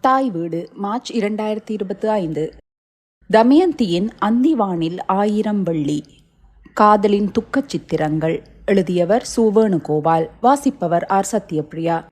தாய் வீடு மார்ச் இரண்டாயிரத்தி இருபத்தி ஐந்து. தமயந்தியின் அந்திவானில் ஆயிரம் வெள்ளி. காதலின் துக்கச் சித்திரங்கள் எழுதியவர் சு. வேணுகோபால் வாசிப்பவர் ஆர். சத்யபிரியா.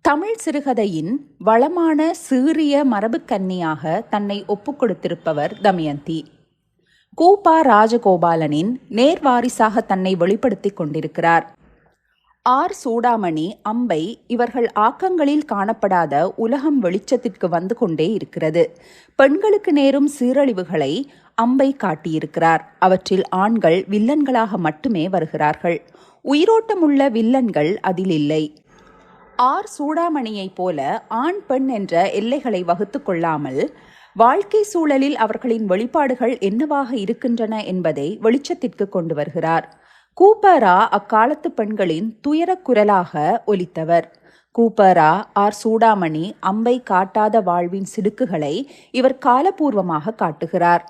தமிழ் சிறுகதையின் வளமான சீரிய மரபுக்கன்னியாக தன்னை ஒப்புக்கொடுத்திருப்பவர் தமயந்தி. கூபா ராஜகோபாலனின் நேர்வாரிசாக தன்னை வெளிப்படுத்திக் கொண்டிருக்கிறார். ஆர் சூடாமணி அம்பை இவர்கள் ஆக்கங்களில் காணப்படாத உலகம் வெளிச்சத்திற்கு வந்து கொண்டே இருக்கிறது. பெண்களுக்கு நேரும் சீரழிவுகளை அம்பை காட்டியிருக்கிறார். அவற்றில் ஆண்கள் வில்லன்களாக மட்டுமே வருகிறார்கள். உயிரோட்டமுள்ள வில்லன்கள் அதில் இல்லை. ஆர் சூடாமணியைப் போல ஆண் பெண் என்ற எல்லைகளை வகுத்து கொள்ளாமல் வாழ்க்கை சூழலில் அவர்களின் வெளிப்பாடுகள் என்னவாக இருக்கின்றன என்பதை வெளிச்சத்திற்கு கொண்டு வருகிறார். கூப்பரா அக்காலத்து பெண்களின் துயரக் குரலாக ஒலித்தவர். கூப்பரா ஆர் சூடாமணி அம்பை காட்டாத வாழ்வின் சிடுக்குகளை இவர் காலபூர்வமாக காட்டுகிறார்.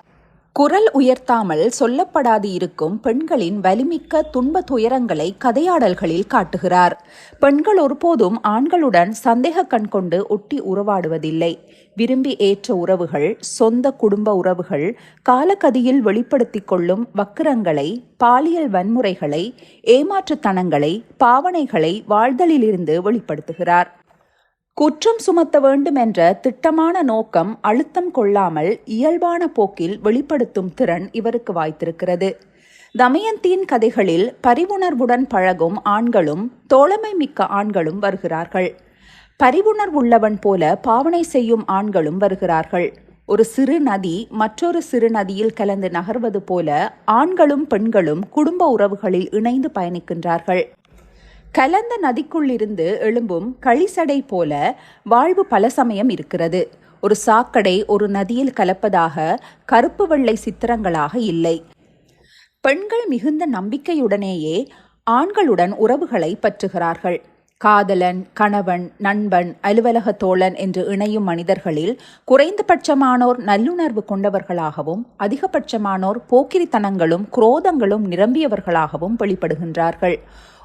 குரல் உயர்த்தாமல் சொல்லப்படாது இருக்கும் பெண்களின் வலிமிக்க துன்ப துயரங்களை கதையாடல்களில் காட்டுகிறார். பெண்கள் ஒருபோதும் ஆண்களுடன் சந்தேக கண் கொண்டு ஒட்டி உறவாடுவதில்லை. விரும்பி ஏற்ற உறவுகள் சொந்த குடும்ப உறவுகள் காலகதியில் வெளிப்படுத்திக் கொள்ளும் வக்கிரங்களை பாலியல் வன்முறைகளை ஏமாற்றுத்தனங்களை பாவனைகளை வாழ்தலிலிருந்து வெளிப்படுத்துகிறார். குற்றம் சுமத்த வேண்டும் என்ற திட்டமான நோக்கம் அழுத்தம் கொள்ளாமல் இயல்பான போக்கில் வெளிப்படுத்தும் திறன் இவருக்கு வாய்த்திருக்கிறது. தமயந்தியின் கதைகளில் பரிவுணர்வுடன் பழகும் ஆண்களும் தோழமை மிக்க ஆண்களும் வருகிறார்கள். பரிவுணர்வு உள்ளவன் போல பாவனை செய்யும் ஆண்களும் வருகிறார்கள். ஒரு சிறு நதி மற்றொரு சிறு நதியில் கலந்து நகர்வது போல ஆண்களும் பெண்களும் குடும்ப உறவுகளில் இணைந்து பயணிக்கின்றார்கள். கலந்த நதிக்குள்ளிருந்து எழும்பும் களிசடை போல வாழ்வு பல சமயம் இருக்கிறது. ஒரு சாக்கடை ஒரு நதியில் கலப்பதாக கருப்பு வெள்ளை சித்திரங்களாக இல்லை. பெண்கள் மிகுந்த நம்பிக்கையுடனேயே ஆண்களுடன் உறவுகளை பற்றுகிறார்கள். காதலன் கணவன் நண்பன் அலுவலக தோழன் என்று இணையும் மனிதர்களில் குறைந்தபட்சமானோர் நல்லுணர்வு கொண்டவர்களாகவும் அதிகபட்சமானோர் போக்கிரித்தனங்களும் குரோதங்களும் நிரம்பியவர்களாகவும் வெளிப்படுகின்றார்கள்.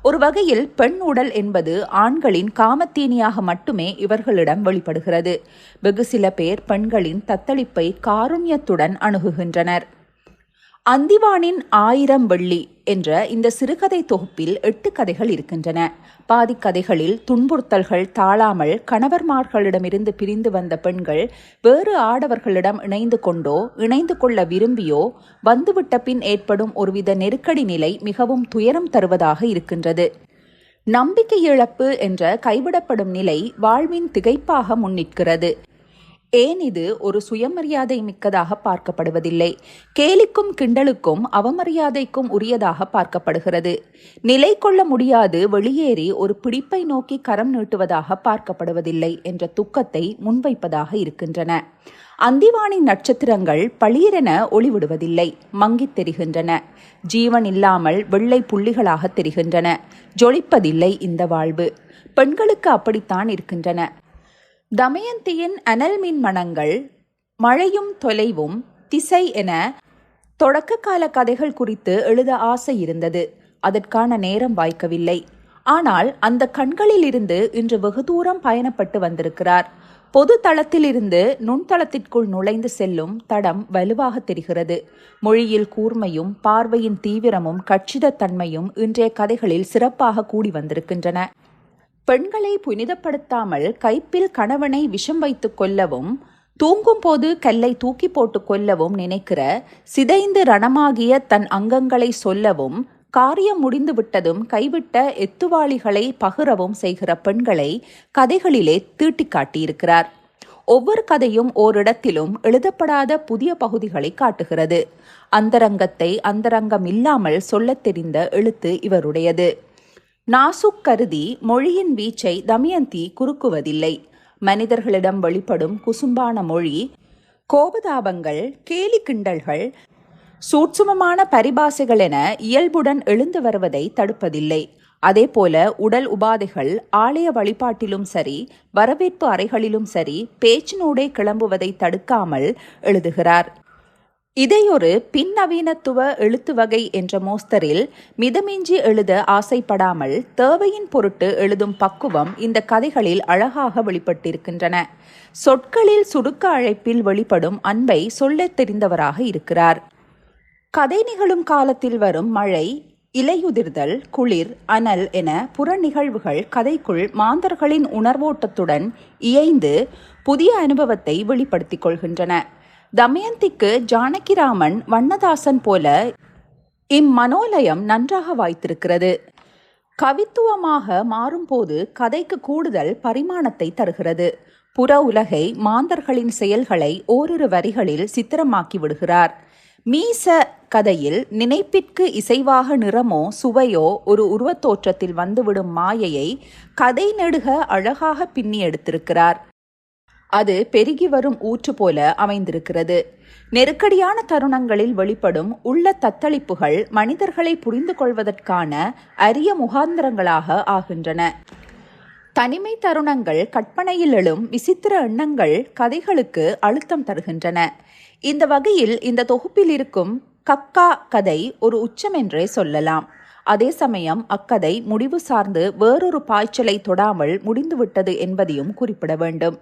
ஒரு வகையில் பெண் உடல் என்பது ஆண்களின் காமத்தீனியாக மட்டுமே இவர்களிடம் வெளிப்படுகிறது. வெகு சில பேர் பெண்களின் தத்தளிப்பை காருண்யத்துடன் அணுகுகின்றனர். அந்திவானின் ஆயிரம் வெள்ளி என்ற இந்த சிறுகதை தொகுப்பில் எட்டு கதைகள் இருக்கின்றன. பாதி கதைகளில் துன்புறுத்தல்கள் தாழாமல் கணவர்மார்களிடமிருந்து பிரிந்து வந்த பெண்கள் வேறு ஆடவர்களிடம் இணைந்து கொண்டோ இணைந்து கொள்ள விரும்பியோ வந்துவிட்ட பின் ஏற்படும் ஒருவித நெருக்கடி நிலை மிகவும் துயரம் தருவதாக இருக்கின்றது. நம்பிக்கை இழப்பு என்ற கைவிடப்படும் நிலை வாழ்வின் திகைப்பாக முன்னிற்கிறது. ஏன் இது ஒரு சுயமரியாதை மிக்கதாக பார்க்கப்படுவதில்லை? கேலிக்கும் கிண்டலுக்கும் அவமரியாதைக்கும் உரியதாக பார்க்கப்படுகிறது. நிலை கொள்ள முடியாது வெளியேறி ஒரு பிடிப்பை நோக்கி கரம் நீட்டுவதாக பார்க்கப்படுவதில்லை என்ற துக்கத்தை முன்வைப்பதாக இருக்கின்றன. அந்திவானின் நட்சத்திரங்கள் பளீரென ஒளிவிடுவதில்லை மங்கித் தெரிகின்றன. ஜீவன் இல்லாமல் வெள்ளை புள்ளிகளாக தெரிகின்றன. ஜொலிப்பதில்லை இந்த வாழ்வு. பெண்களுக்கு அப்படித்தான் இருக்கின்றன. தமயந்தியின் அனல் மின் மணங்கள் மழையும் தொலைவும் திசை என தொடக்க கால கதைகள் குறித்து எழுத ஆசை இருந்தது. அதற்கான நேரம் வாய்க்கவில்லை. ஆனால் அந்த கண்களிலிருந்து இன்று வெகு தூரம் பயணப்பட்டு வந்திருக்கிறார். பொது தளத்திலிருந்து நுண்தளத்திற்குள் நுழைந்து செல்லும் தடம் வலுவாக தெரிகிறது. மொழியில் கூர்மையும் பார்வையின் தீவிரமும் கச்சிதத்தன்மையும் இன்றைய கதைகளில் சிறப்பாக கூடி வந்திருக்கின்றன. பெண்களை புனிதப்படுத்தாமல் கைப்பில் கணவனை விஷம் வைத்து கொல்லவும் தூங்கும் போது கல்லை தூக்கி போட்டு கொல்லவும் நினைக்கிற சிதைந்து ரணமாகிய தன் அங்கங்களை சொல்லவும் காரியம் முடிந்து விட்டதும் கைவிட்ட எத்துவாளிகளை பகிரவும் செய்கிற பெண்களை கதைகளிலே தீட்டி காட்டியிருக்கிறார். ஒவ்வொரு கதையும் ஓரிடத்திலும் எழுதப்படாத புதிய பகுதிகளை காட்டுகிறது. அந்தரங்கத்தை அந்தரங்கம் இல்லாமல் சொல்லத் தெரிந்த எழுத்து இவருடையது. நாசுக் கருதி மொழியின் வீச்சை தமயந்தி குறுக்குவதில்லை. மனிதர்களிடம் வெளிப்படும் குசும்பான மொழி கோபதாபங்கள் கேலி கிண்டல்கள் சூட்சுமமான பரிபாசைகள் என இயல்புடன் எழுந்து வருவதை தடுப்பதில்லை. அதேபோல உடல் உபாதைகள் ஆலய வழிபாட்டிலும் சரி வரவேற்பு அறைகளிலும் சரி பேச்சினூடே கிளம்புவதை தடுக்காமல் எழுதுகிறார். இதையொரு பின்னவீனத்துவ எழுத்து வகை என்ற மோஸ்தரில் மிதமிஞ்சி எழுத ஆசைப்படாமல் தேவையின் பொருட்டு எழுதும் பக்குவம் இந்த கதைகளில் அழகாக வெளிப்பட்டிருக்கின்றன. சொற்களில் சுருக்க அழைப்பில் வெளிப்படும் அன்பை சொல்லத் தெரிந்தவராக இருக்கிறார். கதை நிகழும் காலத்தில் வரும் மழை இலையுதிர்தல் குளிர் அனல் என புற நிகழ்வுகள் கதைக்குள் மாந்தர்களின் உணர்வோட்டத்துடன் இயைந்து புதிய அனுபவத்தை வெளிப்படுத்திக் கொள்கின்றன. தமயந்திக்கு ஜானகிராமன் வண்ணதாசன் போல இம்மனோலயம் நன்றாக வாய்த்திருக்கிறது. கவித்துவமாக மாறும்போது கதைக்கு கூடுதல் பரிமாணத்தை தருகிறது. புற உலகை மாந்தர்களின் செயல்களை ஓரிரு வரிகளில் சித்திரமாக்கி விடுகிறார். மீச கதையில் நினைப்பிற்கு இசைவாக நிறமோ சுவையோ ஒரு உருவத்தோற்றத்தில் வந்துவிடும் மாயையை கதை நெடுக அழகாக பின்னி எடுத்திருக்கிறார். அது பெருகி வரும் ஊற்று போல அமைந்திருக்கிறது. நெருக்கடியான தருணங்களில் வெளிப்படும் உள்ள தத்தளிப்புகள் மனிதர்களை புரிந்து கொள்வதற்கான அரிய முகாந்திரங்களாக ஆகின்றன. தனிமை தருணங்கள் கற்பனையில் எழும் விசித்திர எண்ணங்கள் கதைகளுக்கு அழுத்தம் தருகின்றன. இந்த வகையில் இந்த தொகுப்பில் இருக்கும் கக்கா கதை ஒரு உச்சம் என்றே சொல்லலாம். அதே சமயம் அக்கதை முடிவு சார்ந்து வேறொரு பாய்ச்சலை தொடாமல் முடிந்துவிட்டது என்பதையும் குறிப்பிட வேண்டும்.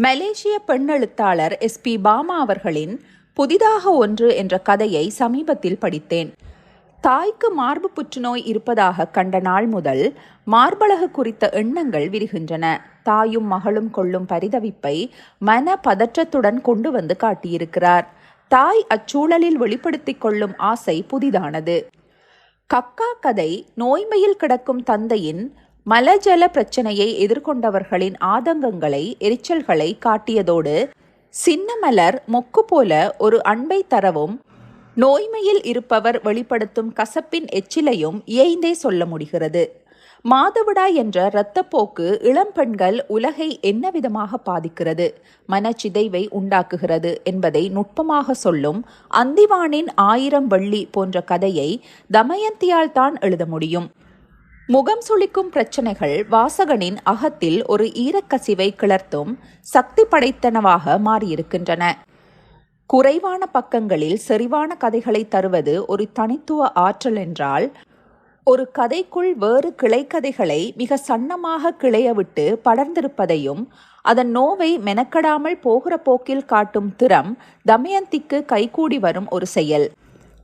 மலேசிய பெண் எழுத்தாளர் எஸ் பி பாமா அவர்களின் புதிதாக ஒன்று என்ற கதையை சமீபத்தில் படித்தேன். தாய்க்கு மார்பு புற்றுநோய் இருப்பதாக கண்ட நாள் முதல் மார்பழகு குறித்த எண்ணங்கள் விரிகின்றன. தாயும் மகளும் கொள்ளும் பரிதவிப்பை மன பதற்றத்துடன் கொண்டு வந்து காட்டியிருக்கிறார். தாய் அச்சூழலில் வெளிப்படுத்திக் கொள்ளும் ஆசை புதிதானது. கக்கா கதை நோய்மையில் கிடக்கும் தந்தையின் மலஜல பிரச்சனையை எதிர்கொண்டவர்களின் ஆதங்கங்களை எரிச்சல்களை காட்டியதோடு சின்னமலர் மொக்கு போல ஒரு அன்பை தரவும் நோய்மையில் இருப்பவர் வெளிப்படுத்தும் கசப்பின் எச்சிலையும் இயைந்தே சொல்ல முடிகிறது. மாதவிடா என்ற இரத்தப்போக்கு இளம் பெண்கள் உலகை என்ன விதமாக பாதிக்கிறது மனச்சிதைவை உண்டாக்குகிறது என்பதை நுட்பமாக சொல்லும் அந்திவானின் ஆயிரம் வள்ளி போன்ற கதையை தமயந்தியால் தான் எழுத முடியும். முகம் சுளிக்கும் பிரச்சனைகள் வாசகனின் அகத்தில் ஒரு ஈரக்கசிவை கிளர்த்தும் சக்தி படைத்தனவாக மாறியிருக்கின்றன. குறைவான பக்கங்களில் செறிவான கதைகளை தருவது ஒரு தனித்துவ ஆற்றல் என்றால் ஒரு கதைக்குள் வேறு கிளைக்கதைகளை மிக சன்னமாக கிளையவிட்டு படர்ந்திருப்பதையும் அதன் நோவை மெனக்கடாமல் போகிற போக்கில் காட்டும் திறம் தமயந்திக்கு கைகூடி வரும் ஒரு செயல்.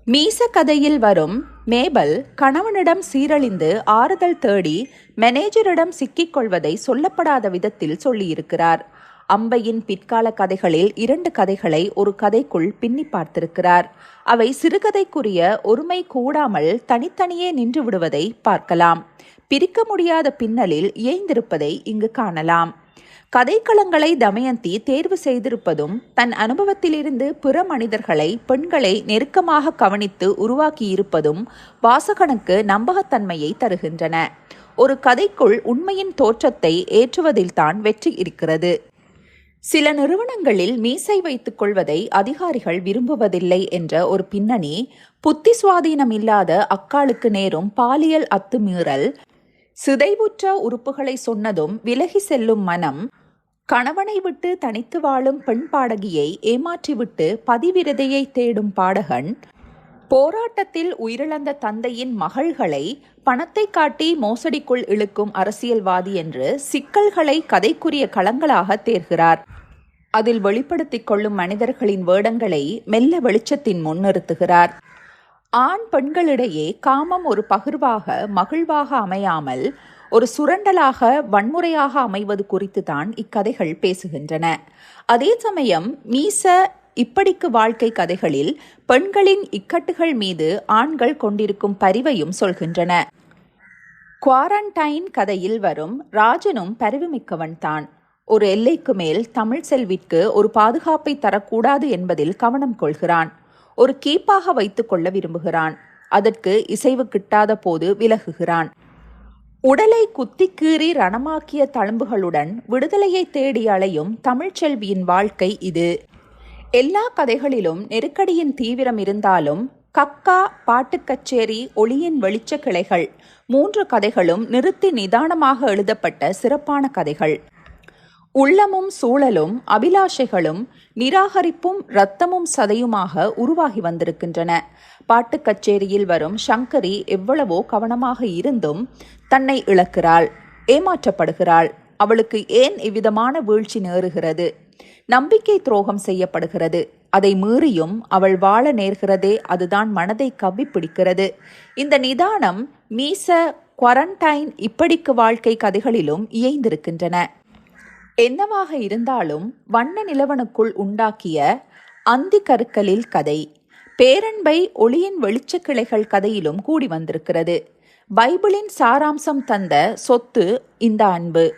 மீச கதையில் வரும் மேபல் கணவனிடம் சீரழிந்து ஆறுதல் தேடி மேனேஜரிடம் சிக்கிக்கொள்வதை சொல்லப்படாத விதத்தில் சொல்லியிருக்கிறார். அம்பையின் பிற்கால கதைகளில் இரண்டு கதைகளை ஒரு கதைக்குள் பின்னி பார்த்திருக்கிறார். அவை சிறுகதைக்குரிய ஒருமை கூடாமல் தனித்தனியே நின்று விடுவதை பார்க்கலாம். பிரிக்க முடியாத பின்னலில் இயைந்திருப்பதை இங்கு காணலாம். கதைக்களங்களை தமயந்தி தேர்வு செய்திருப்பதும் தன் அனுபவத்திலிருந்து பிற மனிதர்களை பெண்களை நெருக்கமாக கவனித்து உருவாக்கியிருப்பதும் வாசகனுக்கு நம்பகத்தன்மையை தருகின்றன. ஒரு கதைக்குள் உண்மையின் தோற்றத்தை ஏற்றுவதில்தான் வெற்றி இருக்கிறது. சில நிறுவனங்களில் மீசை வைத்துக் கொள்வதை அதிகாரிகள் விரும்புவதில்லை என்ற ஒரு பின்னணி புத்தி சுவாதீனம் இல்லாத அக்காளுக்கு நேரும் பாலியல் அத்துமீறல் சிதைவுற்ற உறுப்புகளை சொன்னதும் விலகி செல்லும் மனம் கணவனை விட்டு தனித்து வாழும் பெண் பாடகியை ஏமாற்றிவிட்டு பதிவிரதையை தேடும் பாடகன் போராட்டத்தில் உயிரிழந்த தந்தையின் மகள்களை பணத்தை காட்டி மோசடிக்குள் இழுக்கும் அரசியல்வாதி என்று சிக்கல்களை கதைக்குரிய களங்களாக தேர்கிறார். அதில் வெளிப்படுத்திக் கொள்ளும் மனிதர்களின் வேடங்களை மெல்ல வெளிச்சத்தின் முன்னிறுத்துகிறார் ஆண் பெண்களிடையே காமம் ஒரு பகிர்வாக மகிழ்வாக அமையாமல் ஒரு சுரண்டலாக வன்முறையாக அமைவது குறித்து தான் இக்கதைகள் பேசுகின்றன. அதே சமயம் மீச இப்படிக்கு வாழ்க்கை கதைகளில் பெண்களின் இக்கட்டுகள் மீது ஆண்கள் கொண்டிருக்கும் பரிவையும் சொல்கின்றன. குவாரண்டைன் கதையில் வரும் ராஜனும் பரிவுமிக்கவன் தான். ஒரு எல்லைக்கு மேல் தமிழ் செல்விற்கு ஒரு பாதுகாப்பை தரக்கூடாது என்பதில் கவனம் கொள்கிறான். ஒரு கீப்பாக வைத்துக்கொள்ள விரும்புகிறான். அதற்கு இசைவு கிட்டாத போது விலகுகிறான். உடலை குத்தி கீறி ரணமாக்கிய தழும்புகளுடன் விடுதலையை தேடி அலையும் தமிழ்ச்செல்வியின் வாழ்க்கை இது. எல்லா கதைகளிலும் நெருக்கடியின் தீவிரம் இருந்தாலும் கக்கா பாட்டுக் கச்சேரி ஒளியின் வெளிச்ச கிளைகள் மூன்று கதைகளும் நிறுத்தி நிதானமாக எழுதப்பட்ட சிறப்பான கதைகள். உள்ளமும் சூழலும் அபிலாஷைகளும் நிராகரிப்பும் இரத்தமும் சதையுமாக உருவாகி வந்திருக்கின்றன. பாட்டுக் கச்சேரியில் வரும் சங்கரி எவ்வளவோ கவனமாக இருந்தும் தன்னை இழக்கிறாள் ஏமாற்றப்படுகிறாள். அவளுக்கு ஏன் இவ்விதமான வீழ்ச்சி நேருகிறது? நம்பிக்கை துரோகம் செய்யப்படுகிறது. அதை மீறியும் அவள் வாழ நேர்கிறதே அதுதான் மனதை கவ்வி பிடிக்கிறது இந்த நிதானம் மீச குவாரண்டைன் இப்படிக்கு வாழ்க்கை கதைகளிலும் இயைந்திருக்கின்றன. என்னவாக இருந்தாலும் வண்ண நிலவனுக்குள் உண்டாக்கிய அந்தி கருக்களில் கதை. பேரன்பை ஒளியின் வெளிச்சக்கிளைகள் கதையிலும் கூடி வந்திருக்கிறது. பைபிளின் சாராம்சம் தந்த சொத்து இந்த அன்பு.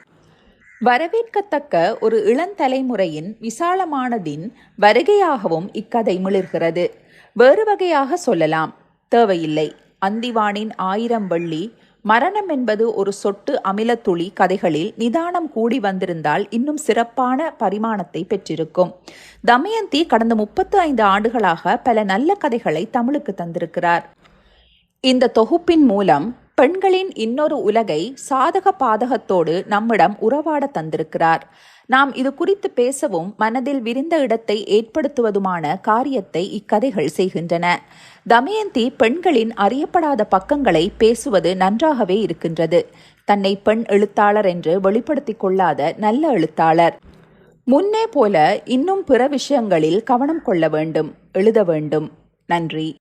வரவேற்கத்தக்க ஒரு இளந்தலைமுறையின் விசாலமானதின் வருகையாகவும் இக்கதை மிளிர்கிறது. வேறு வகையாக சொல்லலாம். தேவையில்லை. அந்திவானின் ஆயிரம் வள்ளி மரணம் என்பது ஒரு சொட்டு அமிலத்துளி கதைகளில் நிதானம் கூடி வந்திருந்தால் இன்னும் சிறப்பான பரிமாணத்தை பெற்றிருக்கும். தமயந்தி கடந்த முப்பத்து ஐந்து ஆண்டுகளாக பல நல்ல கதைகளை தமிழுக்கு தந்திருக்கிறார். இந்த தொகுப்பின் மூலம் பெண்களின் இன்னொரு உலகை சாதக பாதகத்தோடு நம்மிடம் உறவாட தந்திருக்கிறார். நாம் இது குறித்து பேசவும் மனதில் விரிந்த இடத்தை ஏற்படுத்துவதுமான காரியத்தை இக்கதைகள் செய்கின்றன. தமயந்தி பெண்களின் அறியப்படாத பக்கங்களை பேசுவது நன்றாகவே இருக்கின்றது. தன்னை பெண் எழுத்தாளர் என்று வெளிப்படுத்திக் கொள்ளாத நல்ல எழுத்தாளர். முன்னே போல இன்னும் பிற விஷயங்களில் கவனம் கொள்ள வேண்டும் எழுத வேண்டும். நன்றி.